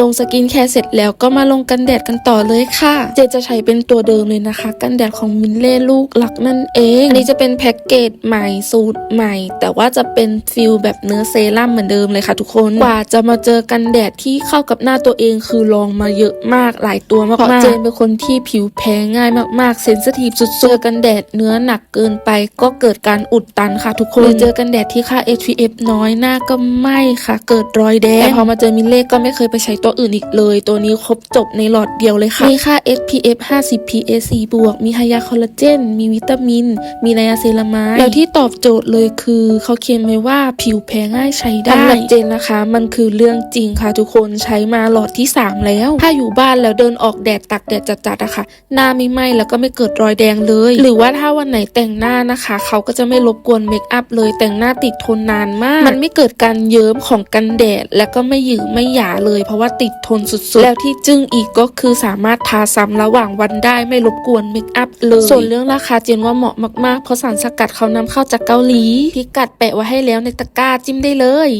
ลงสกินแคร์เสร็จแล้วก็มาลงกันแดดกันต่อเลยค่ะ เจจะใช้เป็นตัวเดิมเลยนะคะ กันแดดของมินเล่ลูกหลักนั่นเอง อันนี้จะเป็นแพ็กเกจใหม่สูตรใหม่ แต่ว่าจะเป็นฟิลแบบเนื้อเซรั่มเหมือนเดิมเลยค่ะทุกคน กว่าจะมาเจอกันแดดที่เข้ากับหน้าตัวเองคือลองมาเยอะมากหลายตัวมากเพราะเจนเป็นคนที่ผิวแพ้ง่ายมากๆเซนซิทีฟสุดๆเจอกันแดดเนื้อหนักเกินไป ก็เกิดการอุดตันค่ะ ทุกคนหรือเจอกันแดดที่ค่า SPF น้อยหน้าก็ไหม้ค่ะ เกิดรอยแดงแต่พอมาเจอมิลเล่ก็ไม่เคยไปใช้ตัวอื่นอีกเลย ตัวนี้ครบจบในหลอดเดียวเลยค่ะ มีค่า SPF 50 PA 4บวก มีไฮยาคอลลาเจน มีวิตามิน มีไนอาเซรามาย แล้วที่ตอบโจทย์เลยคือเขาเขียนไว้ว่าผิวแพ้ง่ายใช้ได้สำหรับเจนนะคะ มันคือเรื่องจริงค่ะทุกคนใช้มาหลอดที่ 3 แล้ว ถ้าอยู่บ้านแล้วเดินออกแดดตักแดดจัดๆอะค่ะ หน้าไม่ไหม้แล้วก็ไม่เกิดรอยแดงเลย หรือว่าถ้าวันไหนแต่งหน้านะคะ เขาก็จะไม่รบกวนเมคอัพเลยแต่งหน้าติดทนนานมาก มันไม่เกิดการเยิ้มของกันแดด และก็ไม่หยือไม่หยาเลยเพราะว่าติดทนสุดๆ แล้วที่จึ้งอีกก็คือสามารถทาซ้ำระหว่างวันได้ไม่รบกวนเมคอัพเลย ส่วนเรื่องราคาเจนว่าเหมาะมากๆ เพราะสารสกัดเขานำเข้าจากเกาหลีพิกัดแปะไว้ให้แล้วในตะกร้าจิ้มได้เลย